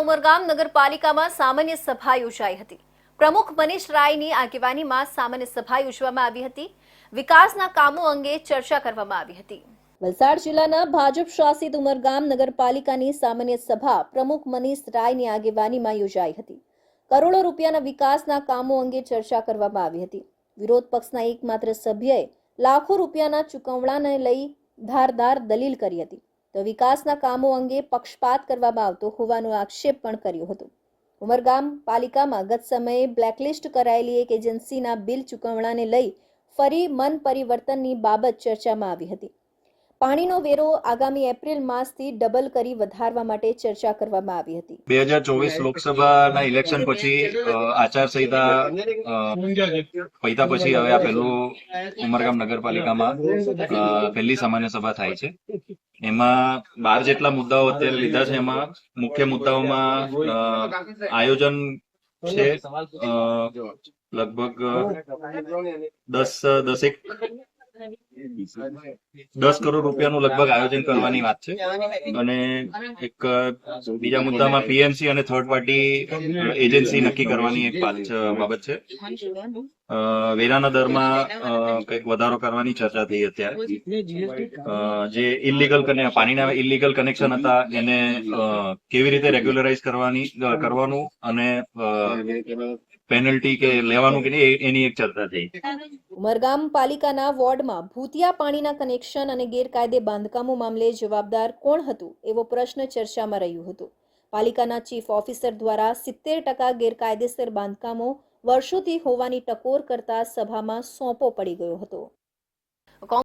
ઉમરગામ નગરપાલિકામાં સામાન્ય સભા યોજાઈ હતી. પ્રમુખ મનીષ રાયની આગેવાનીમાં સામાન્ય સભા યોજવામાં આવી હતી. વિકાસના કામો અંગે ચર્ચા કરવામાં આવી હતી. વલસાડ જિલ્લાના ભાજપ શાસિત ઉમરગામ નગરપાલિકાની સામાન્ય સભા પ્રમુખ મનીષ રાયની આગેવાનીમાં યોજાઈ હતી. કરોડો રૂપિયાના વિકાસના કામો અંગે ચર્ચા કરવામાં આવી હતી. વિરોધ પક્ષના એકમાત્ર સભ્યએ લાખો રૂપિયાના ચૂકવણાને લઈ ધારદાર દલીલ કરી હતી. તો વિકાસના કામો અંગે પક્ષપાત કરવામાં આવતો હોવાનો આક્ષેપ પણ કર્યો હતો. ઉમરગામ પાલિકામાં ગત સમયે બ્લેકલિસ્ટ કરાયેલી એક એજન્સીના બિલ ચૂકવણાને લઈ ફરી મન પરિવર્તનની બાબત ચર્ચામાં આવી હતી. પાણીનો વેરો આગામી એપ્રિલ માસથી ડબલ કરી વધારવા માટે ચર્ચા કરવામાં આવી હતી. બે હજાર ચોવીસ લોકસભાના ઇલેક્શન પછી આચારસંહિતા પૈતા પછી હવે આ પહેલું ઉમરગામ નગરપાલિકામાં પહેલી સામાન્ય સભા થાય છે. એમાં બાર જેટલા મુદ્દાઓ અત્યારે લીધા છે એમાં મુખ્ય મુદ્દાઓમાં આયોજન છે લગભગ દસ દસેક દસ કરોડ રૂપિયાનું લગભગ આયોજન કરવાની વાત છે. અને એક બીજા મુદ્દામાં પીએમસી અને થર્ડ પાર્ટી એજન્સી નક્કી કરવાની એક વાત બાબત છે. વેરાના દરમાં કંઈક વધારો કરવાની ચર્ચા થઈ અત્યારે. જે ઇલીગલ પાણીના ઇલીગલ કનેક્શન હતા એને કેવી રીતે રેગ્યુલરાઇઝ કરવાની કરવાનું અને પેનલ્ટી કે લેવાનું કે એની એક ચર્ચા થઈ. ઉમરગામ પાલિકાના વોર્ડમાં ભૂતિયા પાણીના કનેક્શન અને ગેરકાયદે બાંધકામો મામલે જવાબદાર કોણ હતું એવો પ્રશ્ન ચર્ચામાં રહ્યો હતો. પાલિકાના ચીફ ઓફિસર દ્વારા સિત્તેર ટકા ગેરકાયદેસર બાંધકામો વર્ષોથી હોવાની ટકોર કરતા સભામાં સોંપો પડી ગયો હતો.